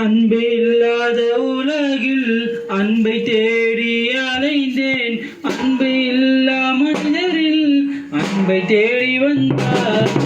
அன்பே இல்லாத உலகில் அன்பை தேடி அலைந்தேன். அன்பை இல்லா மனிதரில் அன்பை தேடி வந்தார்.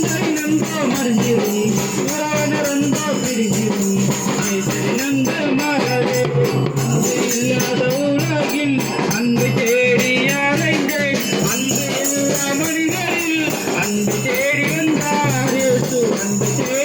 and